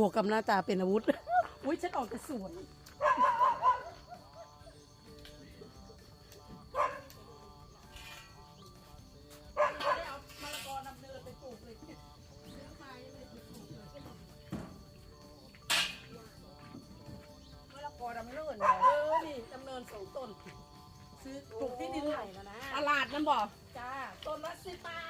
บวกกับหน้าตาเป็นอาวุธ อุ้ยฉันออกจะสวยได้เอามะละกอนำเนินไปปลูกเลยซื้อมายังไม่ได้ปลูกเลยมะละกอดำเนินเออนี่ดำเนินสองต้น ซื้อปลูกที่ดินไหลแล้วนะตลาดนั่นบ่จ้า ต้นละสิบบาท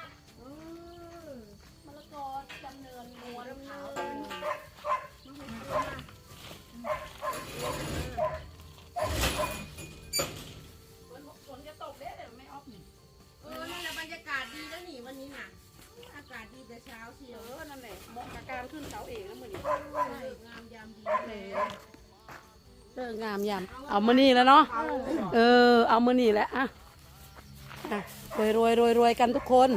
เอามือนี่แล้วเนาะเออ เอามือนี่แหละอะรวยรวยรวยรวยกันทุกคน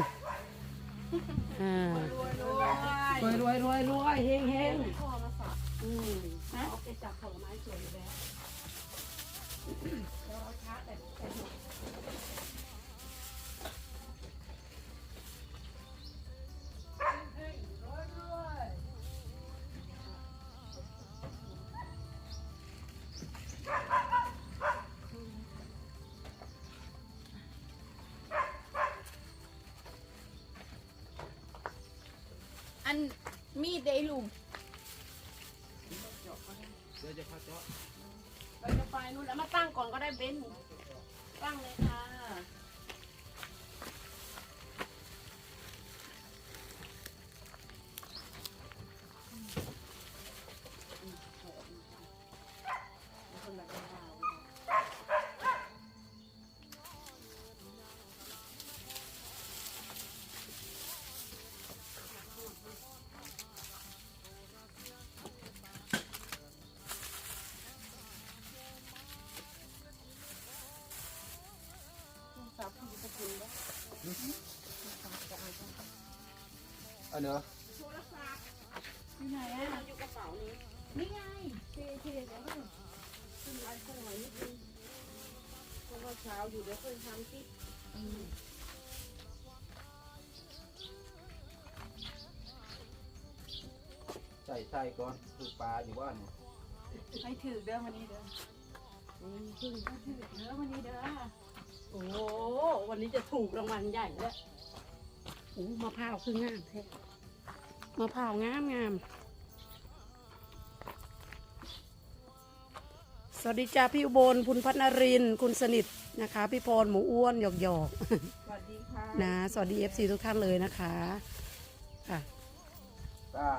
อ่ารวยรวยรวยรวยเฮงเฮง อันมีดเดลุงเดี๋ยวจะพักเจาะเราจะไปนู่นแล้วมาตั้งก่อนก็ได้เบนตั้งเลยค่ะ อันเนอะอยู่ไหนอะอยู่กระเป๋านี้นี่ไงเทเทเดี๋ยวขึ้นขึ้นไลน์ขึ้นหน่อยนิดนึงเพราะว่าเช้าอยู่เดี๋ยวค่อยทำที่ใส่ใส่ก่อนคือปลาอยู่บ้านเนี่ยให้ถือเด้อวันนี้เด้ออืมถือให้ถือเด้อวันนี้เด้อโอ้โห วันนี้จะถูกรางวัลใหญ่แล้วโอ้มะพร้าวคืองามแท้มะพร้าวงามงามสวัสดีจ้าพี่อุบลคุณพัฒนรินทร์คุณสนิทนะคะ พี่พรหมูอ้วนหยอกหยอกสวัสดีค่ะๆนะสวัสดี FC ทุกท่านเลยนะคะค่ะเก้า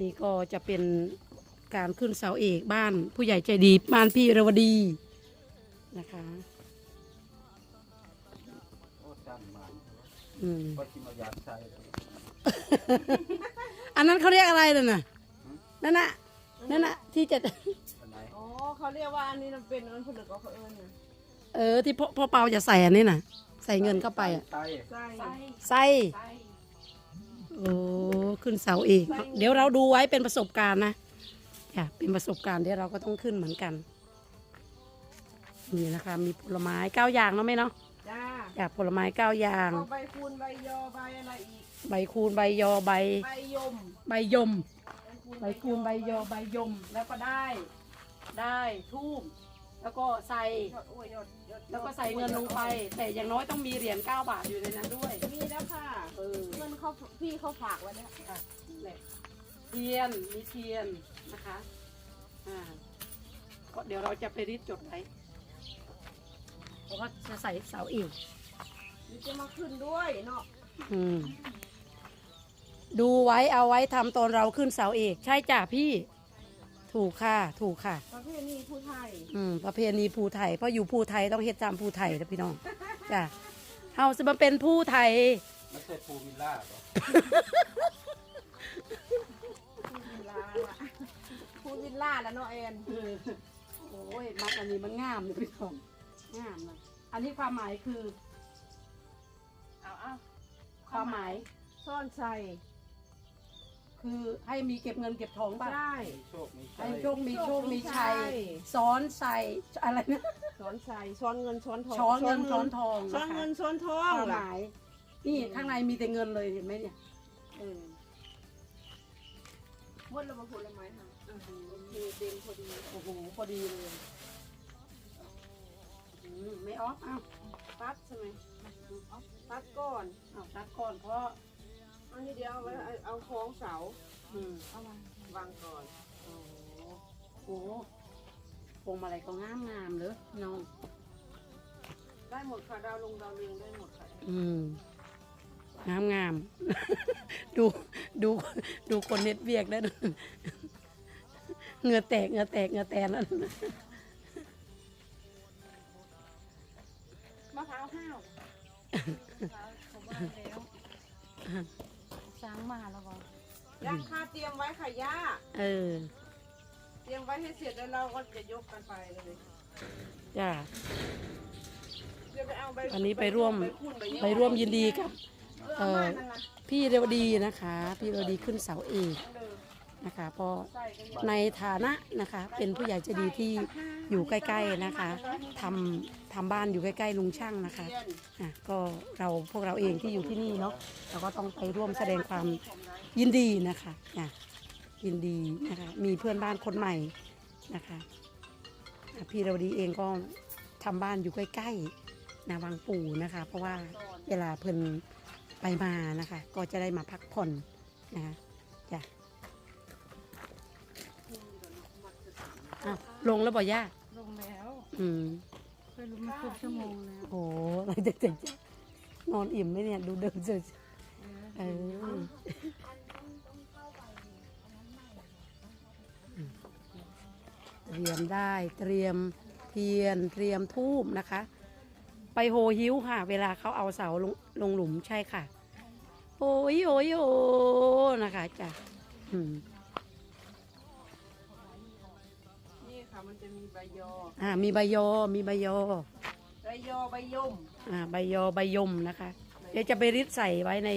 นี่ก็จะเป็นการขึ้นเสาเอกบ้านผู้ใหญ่ใจดีบ้านพี่เรวดีนะคะ อืม ก็ชิมเอายาใส่อันนั้นเขาเรียกอะไรน่ะน่ะนั่นน่ะนั่นน่ะที่จะ อันไหนอ๋อเขาเรียกว่าอันนี้มันเป็นอันผลึกก็เขาเอิญนะเออที่พ่อพ่อเปาจะใส่อันนี้น่ะ ใส่เงินเข้าไปอะใส่ใส่ใส่โอ้ขึ้นเสาเอกเดี๋ยวเราดูไว้เป็นประสบการณ์นะค่ะเป็นประสบการณ์เดี๋ยวเราก็ต้องขึ้นเหมือนกัน นี่นะคะ มีผลไม้เก้าอย่างเนาะไหมเนาะ จ้าอยากผลไม้เก้าอย่างก็ใบคูณใบยอใบอะไรอีก ใบคูณใบยอใบ ใบยม ใบยม ใบคูณใบยอใบยม แล้วก็ได้ ได้ทูบแล้วก็ใส่ ยอดโอ้ยยอดยอดแล้วก็ใส่เงินลงไป แต่อย่างน้อยต้องมีเหรียญ9บาทอยู่ในนั้นด้วยมีแล้วค่ะเออ เงินเขาพี่เขาฝากไว้แล้วอะแหละเทียนมีเทียนนะคะ อ่า ก็เดี๋ยวเราจะไปรีดจดไว้เพราะว่าจะใส่เสาอีก นี่จะมาขึ้นด้วยเนาะอืม ดูไว้เอาไว้ทำตอนเราขึ้นเสาเอก ใช่จ้ะพี่ ถูกค่ะ ถูกค่ะ ประเภทนี้ผู้ไทยอืม ประเพณีภูไทยเพราะอยู่ภูไทยต้องเฮ็ดตามภูไทยนะพี่น้องจ้ะเฮาจะมาเป็นภูไทย ไม่ใช่ปูวิลล่าเหรอวิลล่าละพูดวิลล่าแล้วเนาะแอนเออโอ้ยมัดอันนี้มันงามเลยพี่น้องงามเลยอันนี้ความหมายคือเอาเอา ความหมายซ่อนใส่คือให้มีเก็บเงินเก็บทองป่ะได้มีโชคมีชัให้ยโชคมีโชคมีชัยใช่ซ้อนใส่อะไรนะช้อนใส่ช้อนเงินช้อนทองช้อนเงินช้อนทองช้อนนะคะเงินช้อนทอคงวามหล่ะ มายนี่ข้างในมีแต่เงินเลยเห็นไหมเนี่ยเออหมดแล้วมาผลไม้ค่ะโอเคเต็มพอดีโอ้โหพอดีเลยอืมไม่ออฟเอาตัดใช่ไหม ตัดก่อนเอาตัดก่อนเพราะอันนี้เดี๋ยวเอาไว้เอาเอาคล้องเสาอืมเอาวางวางก่อนโอ้โหพวงมาลัยก็งามงามๆเลยน้อง ได้หมดค่ะดาวลงดาวเรียงได้หมดค่ะอืมงามงาม ดูดูดูคนเน็ตเวียกได้นะเหงื่อแตกเหงื่อแตกเหงื่อแตนนั่นมะพร้าวห้าว เขาว่าแล้วช้างมาแล้วบอกย่างค่าเตรียมไว้ค่ะย่าเออ เตรียมไว้ให้เสร็จแล้วเราก็จะยกกันไปเลยจ้าเดี๋ยวไปเอาใบอันนี้ไปร่วมใบคุณใบไปร่วมยินดีกับ เออเอามานั่นนะพี่เรวดีนะคะ พี่เรวดีขึ้นเสาเอก เออ นะคะเพราะในฐานะนะคะเป็นผู้ใหญ่ใจดีที่อยู่ใกล้ ๆนะคะทำทำบ้านอยู่ใกล้ๆลุงช่างนะคะอะก็เราพวกเราเองที่อยู่ที่นี่เนาะเราก็ต้องไปร่วมแสดงความยินดีนะคะอะยินดีนะคะมีเพื่อนบ้านคนใหม่นะคะอะพี่เรวดีเองก็ทำบ้านอยู่ใกล้ๆนาวังปู่นะคะ เพราะว่าเวลาเพิ่นไปมานะคะ ก็จะได้มาพักผ่อนนะคะจ้ะ ลงแล้วบ่ย่าลงแล้วอืมเคยรู้มาครบชั่วโมงแล้วโอ้เราจะจะจะนอนอิ่มไหมเนี่ย ดูเดินเจอเออเตรียมได้เตรียมเทียนเตรียมทูบนะคะ ไปโหหิ้วค่ะ เวลาเขาเอาเสาลงลงหลุมใช่ค่ะโอ้ยโอ้ยโอ้นะคะจ้ะอืม ใบยออ่ามีใบยอ มีใบยอ ใบยอใบยมอ่าใบยอใบยมนะคะ เดี๋ยวจะไปริดใส่ไว้ใน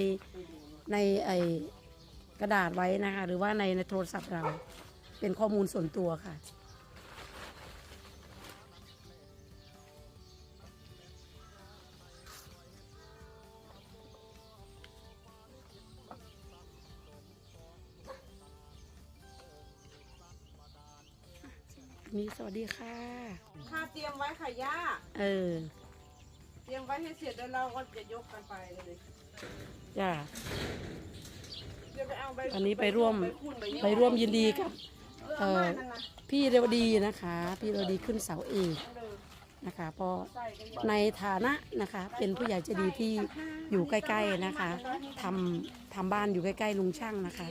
ในไอกระดาษไว้นะคะ หรือว่าในในโทรศัพท์เรา เป็นข้อมูลส่วนตัวค่ะ มีสวัสดีค่ะค่าเตรียมไว้ค่ะย่า เออ เตรียมไว้ให้เสร็จแล้วเราก็จะยกกันไปเลยจ้าเดี๋ยวไปเอาใบอันนี้ไปร่วมใบคุณใบยอไปร่วมยินดีกับ เออเอามานั่นนะพี่เรวดีนะคะ พี่เรวดีขึ้นเสาเอก เออ นะคะเพราะในฐานะนะคะเป็นผู้ใหญ่ใจดีที่อยู่ใกล้ ๆนะคะทำทำบ้านอยู่ใกล้ๆลุงช่างนะคะ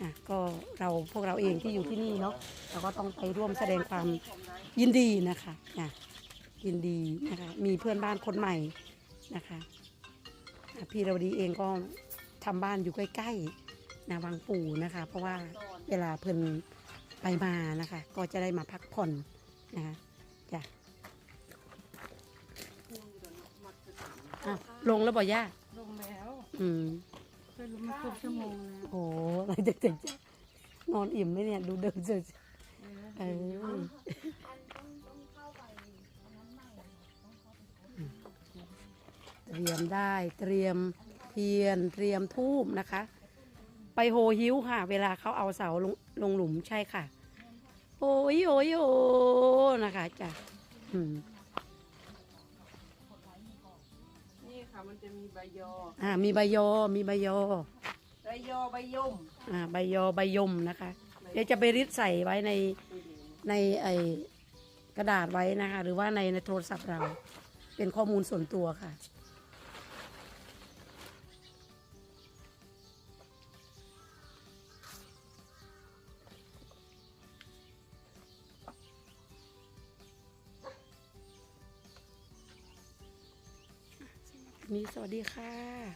อะก็เราพวกเราเองที่อยู่ที่นี่เนาะเราก็ต้องไปร่วมแสดงความยินดีนะคะอะยินดีนะคะมีเพื่อนบ้านคนใหม่นะคะอะพี่ราดีเองก็ทำบ้านอยู่ใกล้ๆนาวังปู่นะคะ เพราะว่าเวลาเพิ่นไปมานะคะ ก็จะได้มาพักผ่อนนะคะจ้ะ อะลงแล้วบ่ย่าลงแล้วอืมเคยรู้มาครบชั่วโมงแล้วโอ้เราจะจะจะนอนอิ่มไหมเนี่ย ดูเดินเจอเออเตรียมได้เตรียมเทียนเตรียมทูบนะคะ ไปโหหิ้วค่ะ เวลาเขาเอาเสาลงลงหลุมใช่ค่ะ โอ้ยโอ้ยโอ้นะคะจ้ะอืม มันจะมีใบยอ อ่า มีใบยอ มีใบยอ ใบยอใบยมอ่า ใบยอ ใบยมนะคะ เดี๋ยวจะไปริดใส่ไว้ใน ในไอกระดาษไว้นะคะ หรือว่าในในโทรศัพท์เรา เป็นข้อมูลส่วนตัวค่ะ มีสวัสดีค่ะ